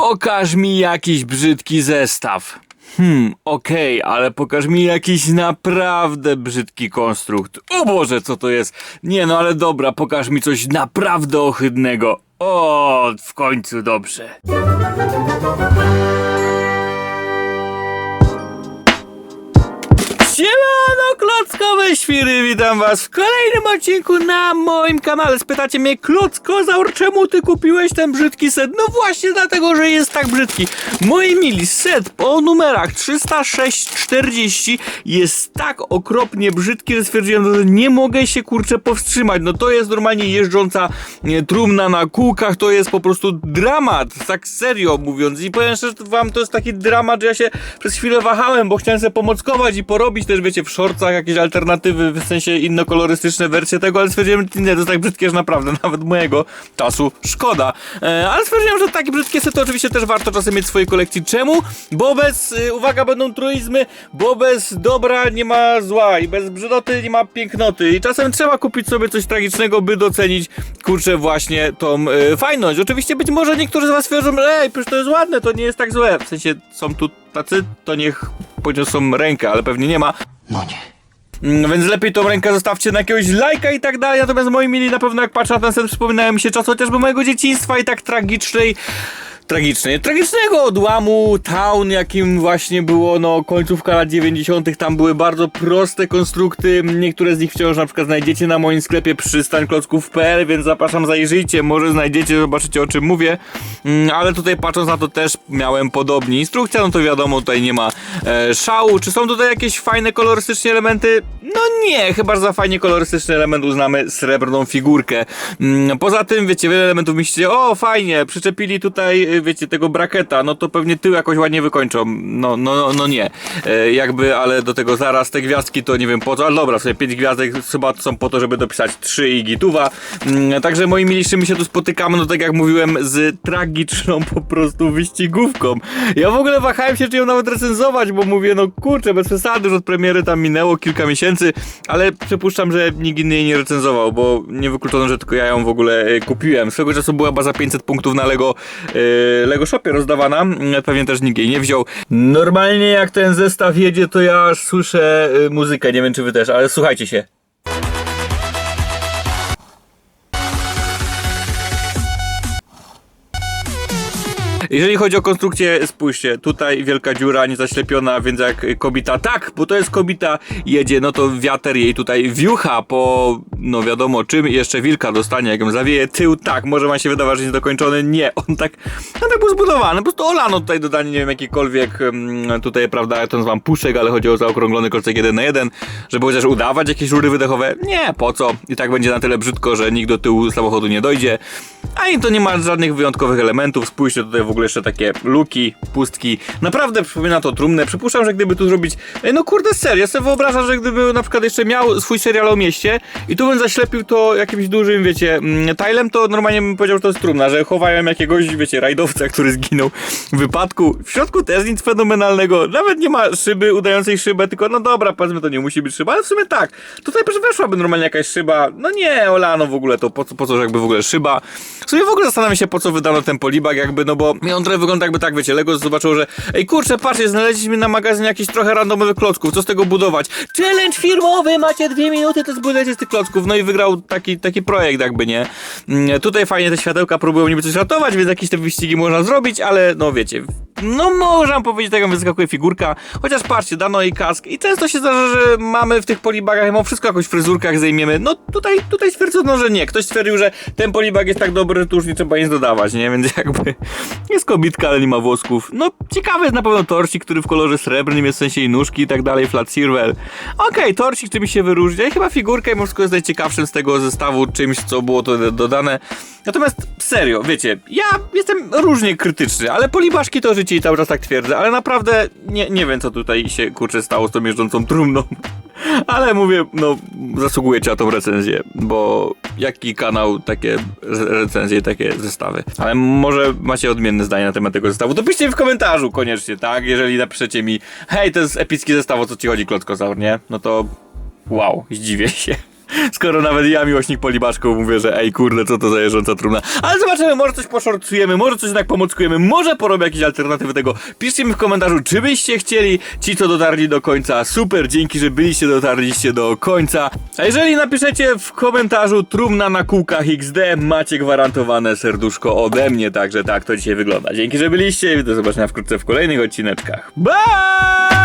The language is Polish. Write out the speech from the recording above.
Pokaż mi jakiś brzydki zestaw. Hmm, okej, ale pokaż mi jakiś naprawdę brzydki konstrukt. O Boże, co to jest? Nie no, ale dobra, pokaż mi coś naprawdę ohydnego. O, w końcu dobrze. Siemano, klockowe świry, witam was w kolejnym odcinku na moim kanale. Spytacie mnie, Klockozaur, czemu ty kupiłeś ten brzydki set? No właśnie dlatego, że jest tak brzydki. Moi mili, set po numerach 30640 jest tak okropnie brzydki, że stwierdziłem, że nie mogę się kurczę powstrzymać. No to jest normalnie jeżdżąca nie, trumna na kółkach, to jest po prostu dramat, tak serio mówiąc. I powiem szczerze wam, to jest taki dramat, że ja się przez chwilę wahałem, bo chciałem sobie pomockować i porobić też, wiecie, w shortcach jakieś alternatywy, w sensie innokolorystyczne wersje tego, ale stwierdziłem, nie, to jest tak brzydkie, że naprawdę nawet mojego czasu szkoda. E, ale stwierdziłem, że takie brzydkie sety oczywiście też warto czasem mieć w swojej kolekcji. Czemu? Bo bez, y, uwaga, będą truizmy, bo bez dobra nie ma zła i bez brzydoty nie ma pięknoty. I czasem trzeba kupić sobie coś tragicznego, by docenić, kurczę, właśnie tą y, fajność. Oczywiście być może niektórzy z was twierdzą, ej, przecież to jest ładne, to nie jest tak złe. W sensie są tu tacy, to niech podniosą rękę, ale pewnie nie ma. No nie. Mm, Więc lepiej tą rękę zostawcie na jakiegoś lajka i tak dalej. Natomiast moi mili na pewno jak patrzę na ten set, przypominają mi się czas chociażby mojego dzieciństwa i tak tragicznej. Tragicznej, tragicznego odłamu town, jakim właśnie było no końcówka lat 90. Tam były bardzo proste konstrukty. Niektóre z nich wciąż na przykład znajdziecie na moim sklepie przystań klocków.pl, więc zapraszam, zajrzyjcie, może znajdziecie, zobaczycie o czym mówię. Mm, Ale tutaj patrząc na to też miałem podobnie. Instrukcja, no to wiadomo, tutaj nie ma e, szału. Czy są tutaj jakieś fajne kolorystycznie elementy? No nie, chyba za fajnie kolorystyczny element uznamy srebrną figurkę. Mm, Poza tym, wiecie, wiele elementów myślicie, o fajnie, przyczepili tutaj, wiecie, tego braketa, no to pewnie tył jakoś ładnie wykończą. No, no, no, nie. E, jakby, ale do tego zaraz te gwiazdki to nie wiem po co, ale dobra, sobie pięć gwiazdek chyba są po to, żeby dopisać trzy i gituwa. Mm, Także moi miliśmy my się tu spotykamy, no tak jak mówiłem, z tragiczną po prostu wyścigówką. Ja w ogóle wahałem się, czy ją nawet recenzować, bo mówię, no kurczę, bez przesady, że od premiery tam minęło kilka miesięcy, ale przypuszczam, że nikt inny jej nie recenzował, bo nie wykluczono, że tylko ja ją w ogóle e, kupiłem. Swego czasu była baza 500 punktów na Lego, e, Lego Shopie rozdawana, Mm, pewnie też nikt jej nie wziął. Normalnie jak ten zestaw jedzie, to ja aż słyszę e, muzykę, nie wiem czy wy też, ale słuchajcie się. Jeżeli chodzi o konstrukcję, spójrzcie, tutaj wielka dziura, niezaślepiona, więc jak kobita, tak, bo to jest kobita, jedzie, no to wiater jej tutaj wiucha po, no wiadomo czym, jeszcze wilka dostanie, jak ją zawieje, tył, tak, może ma się wydawać, że jest dokończony, nie, on tak, on tak był zbudowany, po prostu olano tutaj dodanie, nie wiem, jakikolwiek, tutaj, prawda, to nazywam puszek, ale chodzi o zaokrąglony kolcek 1 na 1, żeby chociaż udawać jakieś rury wydechowe, nie, po co, i tak będzie na tyle brzydko, że nikt do tyłu samochodu nie dojdzie, a i to nie ma żadnych wyjątkowych elementów, spójrzcie tutaj w ogóle jeszcze takie luki, pustki. Naprawdę przypomina to trumnę. Przypuszczam, że gdyby tu zrobić. No kurde, serio, ja sobie wyobrażam, że gdyby na przykład jeszcze miał swój serial o mieście i tu bym zaślepił to jakimś dużym, wiecie, mm, tilem, to normalnie bym powiedział, że to jest trumna, że chowają jakiegoś, wiecie, rajdowca, który zginął w wypadku. W środku też nic fenomenalnego. Nawet nie ma szyby udającej szybę, tylko no dobra, powiedzmy, to nie musi być szyba, ale w sumie tak. Tutaj weszłaby normalnie jakaś szyba. No nie, olano w ogóle to, po co, po co jakby w ogóle szyba. W sumie w ogóle zastanawiam się, po co wydano ten polibag, jakby, no bo on trochę wygląda jakby tak, wiecie, Lego zobaczyło, że ej kurczę, patrzcie, znaleźliśmy na magazynie jakieś trochę randomowych klocków, co z tego budować? Challenge firmowy, macie dwie minuty, to zbudujecie z tych klocków, no i wygrał taki, taki projekt jakby, nie? Mm, Tutaj fajnie te światełka próbują niby coś ratować, więc jakieś te wyścigi można zrobić, ale no wiecie, no można powiedzieć, jak wyskakuje figurka, chociaż patrzcie, dano jej kask i często się zdarza, że mamy w tych polibagach, mimo wszystko jakoś w fryzurkach zajmiemy, no tutaj, tutaj stwierdzono, że nie, ktoś stwierdził, że ten polibag jest tak dobry, że tu już nie trzeba nic dodawać, nie? Więc jakby jest kobitka, ale nie ma włosków. No ciekawy jest na pewno torcik, który w kolorze srebrnym jest w sensie i nóżki i tak dalej, flat silver. Okej, torcik czymś się wyróżnia i chyba figurka i wszystko jest najciekawszym z tego zestawu czymś, co było to dodane. Natomiast serio, wiecie, ja jestem różnie krytyczny, ale polibaszki to życie i cały czas tak twierdzę, ale naprawdę nie, nie wiem co tutaj się kurczę stało z tą jeżdżącą trumną. Ale mówię, no zasługujecie na tą recenzję, bo jaki kanał takie re- recenzje, takie zestawy. Ale może macie odmienne zdanie na temat tego zestawu, to piszcie w komentarzu koniecznie, tak? Jeżeli napiszecie mi, hej, to jest epicki zestaw, o co ci chodzi, Klockozaur, nie? No to wow, zdziwię się. Skoro nawet ja, miłośnik polibaszków, mówię, że ej kurde, co to za jeżdżąca trumna. Ale zobaczymy, może coś poszorcujemy, może coś jednak pomockujemy, może porobię jakieś alternatywy tego. Piszcie mi w komentarzu, czy byście chcieli, ci co dotarli do końca, super, dzięki, że byliście, dotarliście do końca. A jeżeli napiszecie w komentarzu trumna na kółkach XD, macie gwarantowane serduszko ode mnie, także tak to dzisiaj wygląda. Dzięki, że byliście i do zobaczenia wkrótce w kolejnych odcineczkach. Bye!